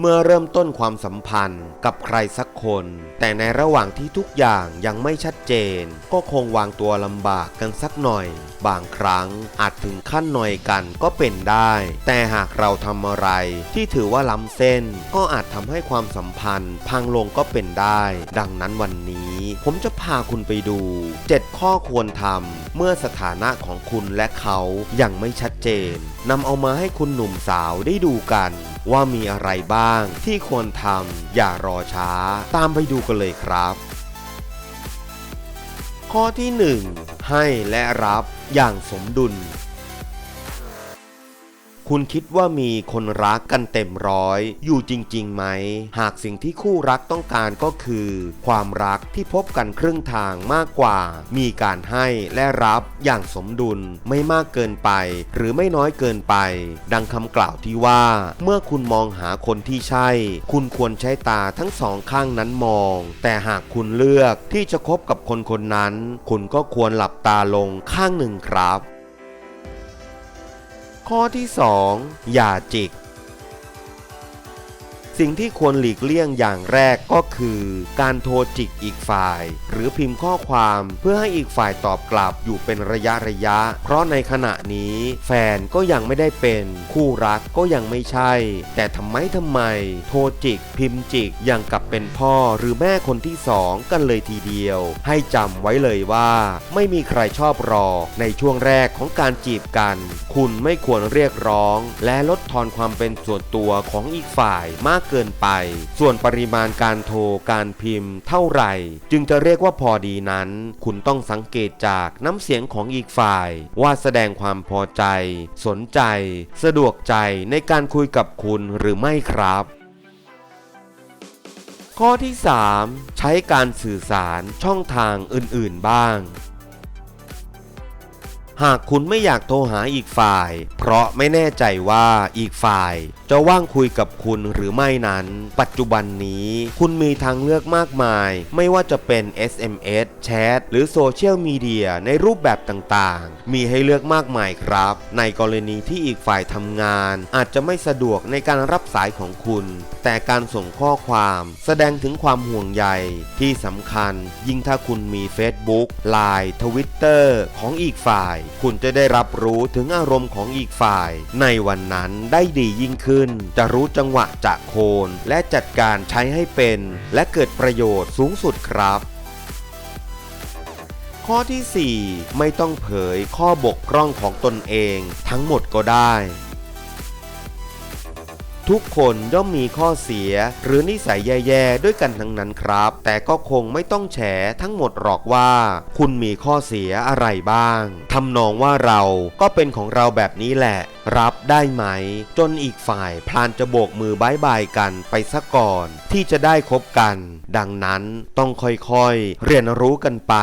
เมื่อเริ่มต้นความสัมพันธ์กับใครสักคน แต่ในระหว่างที่ทุกอย่างยังไม่ชัดเจน ก็คงวางตัวลำบากกันสักหน่อย บางครั้งอาจถึงขั้นหน่อยกันก็เป็นได้ แต่หากเราทำอะไรที่ถือว่าล้ำเส้น ก็อาจทำให้ความสัมพันธ์พังลงก็เป็นได้ ดังนั้นวันนี้ ผมจะพาคุณไปดู 7 ข้อควรทำเมื่อสถานะของคุณและเขายังไม่ชัดเจนนำเอามาให้คุณหนุ่มสาวได้ดูกัน ว่ามีอะไรบ้างที่ควรทำอย่ารอช้า ตามไปดูกันเลยครับ ข้อที่ 1 ให้และรับอย่างสมดุล คุณคิดว่ามีคนรักกันเต็มร้อย อยู่จริงๆไหม หากสิ่งที่คู่รักต้องการก็คือ ความรักที่พบกันครึ่งทางมากกว่า มีการให้และรับอย่างสมดุลไม่มากเกินไป หรือไม่น้อยเกินไป ดังคำกล่าวที่ว่า เมื่อคุณมองหาคนที่ใช่ คุณควรใช้ตาทั้งสองข้างนั้นมอง แต่หากคุณเลือกที่จะคบกับคนคนนั้น คุณก็ควรหลับตาลงข้างหนึ่งครับ ข้อที่ 2 อย่าจิก สิ่งที่ควรหลีกเลี่ยงอย่างแรกก็คือ การโทรจิกอีกฝ่าย หรือพิมพ์ข้อความเพื่อให้อีกฝ่ายตอบกลับอยู่เป็นระยะระยะ เพราะในขณะนี้ แฟนก็ยังไม่ได้เป็นคู่รักก็ยังไม่ใช่ แต่ทำไมทำไม โทรจิก พิมพ์จิกอย่างกับเป็นพ่อหรือแม่คนที่สองกันเลยทีเดียว ให้จำไว้เลยว่า ไม่มีใครชอบรอในช่วงแรกของการจีบกัน คุณไม่ควรเรียกร้อง และลดทอนความเป็นส่วนตัวของอีกฝ่ายมากเกินไป ส่วนปริมาณการโทรการพิมพ์ เท่าไหร่ จึงจะเรียกว่าพอดีนั้น คุณต้องสังเกตจากน้ำเสียงของอีกฝ่าย ว่าแสดงความพอใจ สนใจ สะดวกใจในการคุยกับคุณหรือไม่ครับข้อที่ 3 ใช้การสื่อสารช่องทางอื่น ๆ บ้าง หากคุณไม่อยากโทรหาอีกฝ่าย เพราะไม่แน่ใจว่าอีกฝ่าย จะว่างคุยกับคุณหรือไม่นั้น ปัจจุบันนี้คุณมีทางเลือกมากมาย ไม่ว่าจะเป็น SMS แชทหรือโซเชียลมีเดียในรูปแบบต่างๆ มีให้เลือกมากมายครับ ในกรณีที่อีกฝ่ายทำงาน อาจจะไม่สะดวกในการรับสายของคุณ แต่การส่งข้อความแสดงถึงความห่วงใยที่สำคัญ ยิ่งถ้าคุณมี Facebook Line Twitter ของอีกฝ่าย คุณจะได้รับรู้ถึงอารมณ์ของอีกฝ่าย ในวันนั้นได้ดียิ่งขึ้นจะรู้จังหวะจะโคน และจัดการใช้ให้เป็น และเกิดประโยชน์สูงสุดครับ ข้อที่ 4 ไม่ต้องเผยข้อบกพร่องของตนเองทั้งหมดก็ได้ทุกคนย่อมมีข้อเสียหรือนิสัยแย่ๆด้วยกันทั้งนั้นครับ แต่ก็คงไม่ต้องแฉทั้งหมดหรอกว่า คุณมีข้อเสียอะไรบ้างทำนองว่าเราก็เป็นของเราแบบนี้แหละ รับได้ไหม จนอีกฝ่ายพลานจะโบกมือบายบายกันไปซะก่อน ที่จะได้คบกัน ดังนั้นต้องค่อยๆ เรียนรู้กันไป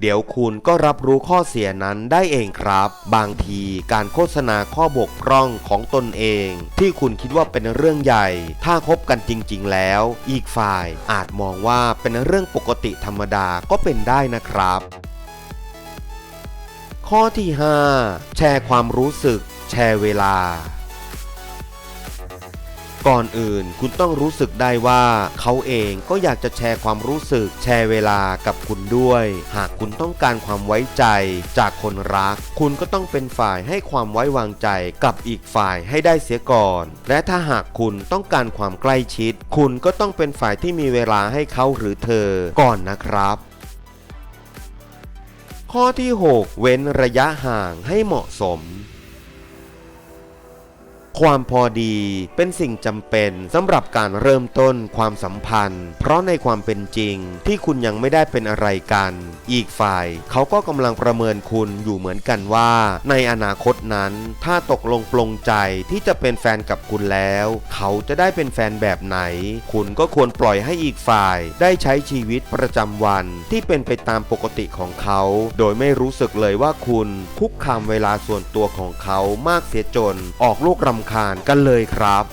เดี๋ยวคุณก็รับรู้ข้อเสียนั้นได้เองครับ บางทีการโฆษณาข้อบกพร่องของตนเอง ที่คุณคิดว่าเป็นเรื่องใหญ่ ถ้าคบกันจริง ๆ แล้ว อีกฝ่ายอาจมองว่าเป็นเรื่องปกติธรรมดาก็เป็นได้นะครับ ข้อที่ 5 แชร์ความรู้สึก แชร์เวลา ก่อนอื่นคุณต้องรู้สึกได้ว่า เขาเองก็อยากจะแชร์ความรู้สึก แชร์เวลากับคุณด้วย หากคุณต้องการความไว้ใจจากคนรัก คุณก็ต้องเป็นฝ่ายให้ความไว้วางใจกับอีกฝ่ายให้ได้เสียก่อน และถ้าหากคุณต้องการความใกล้ชิด คุณก็ต้องเป็นฝ่ายที่มีเวลาให้เขาหรือเธอก่อนนะครับ ข้อที่ 6 เว้นระยะห่างให้เหมาะสม ความพอดีเป็นสิ่งจำเป็นสำหรับการเริ่มต้นความสัมพันธ์ เพราะในความเป็นจริงที่คุณยังไม่ได้เป็นอะไรกัน อีกฝ่ายเขาก็กำลังประเมินคุณอยู่เหมือนกันว่า ในอนาคตนั้น ถ้าตกลงปลงใจที่จะเป็นแฟนกับคุณแล้ว เขาจะได้เป็นแฟนแบบไหน คุณก็ควรปล่อยให้อีกฝ่ายได้ใช้ชีวิตประจำวันที่เป็นไปตามปกติของเขา โดยไม่รู้สึกเลยว่าคุณคุกคามเวลาส่วนตัวของเขามากเสียจนออกลูกรำคารกันเลยครับ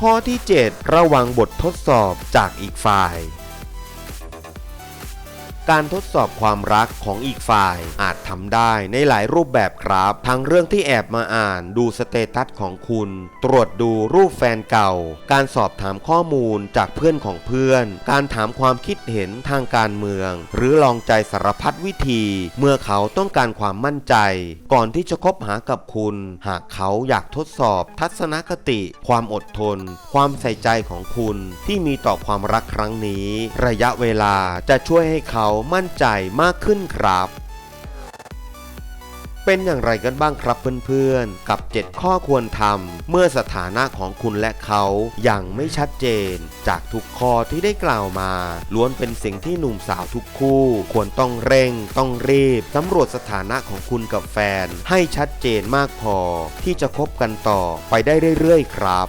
ข้อที่ 7 ระวังบททดสอบจากอีกฝ่าย การทดสอบความรักของอีกฝ่ายอาจทำได้ในหลายรูปแบบครับ ทั้งเรื่องที่แอบมาอ่านดูสเตตัสของคุณ ตรวจดูรูปแฟนเก่า การสอบถามข้อมูลจากเพื่อนของเพื่อน การถามความคิดเห็นทางการเมือง หรือลองใจสารพัดวิธี เมื่อเขาต้องการความมั่นใจ ก่อนที่จะคบหากับคุณ หากเขาอยากทดสอบทัศนคติ ความอดทน ความใส่ใจของคุณที่มีต่อความรักครั้งนี้ ระยะเวลาจะช่วยให้เขามั่นใจมากขึ้นครับ เป็นอย่างไรกันบ้างครับเพื่อนๆ กับ 7 ข้อควรทำเมื่อสถานะของคุณและเขายังไม่ชัดเจน จากทุกข้อที่ได้กล่าวมา ล้วนเป็นสิ่งที่หนุ่มสาวทุกคู่ ควรต้องเร่ง ต้องรีบสำรวจสถานะของคุณกับแฟน ให้ชัดเจนมากพอ ที่จะคบกันต่อไปได้เรื่อยๆ ครับ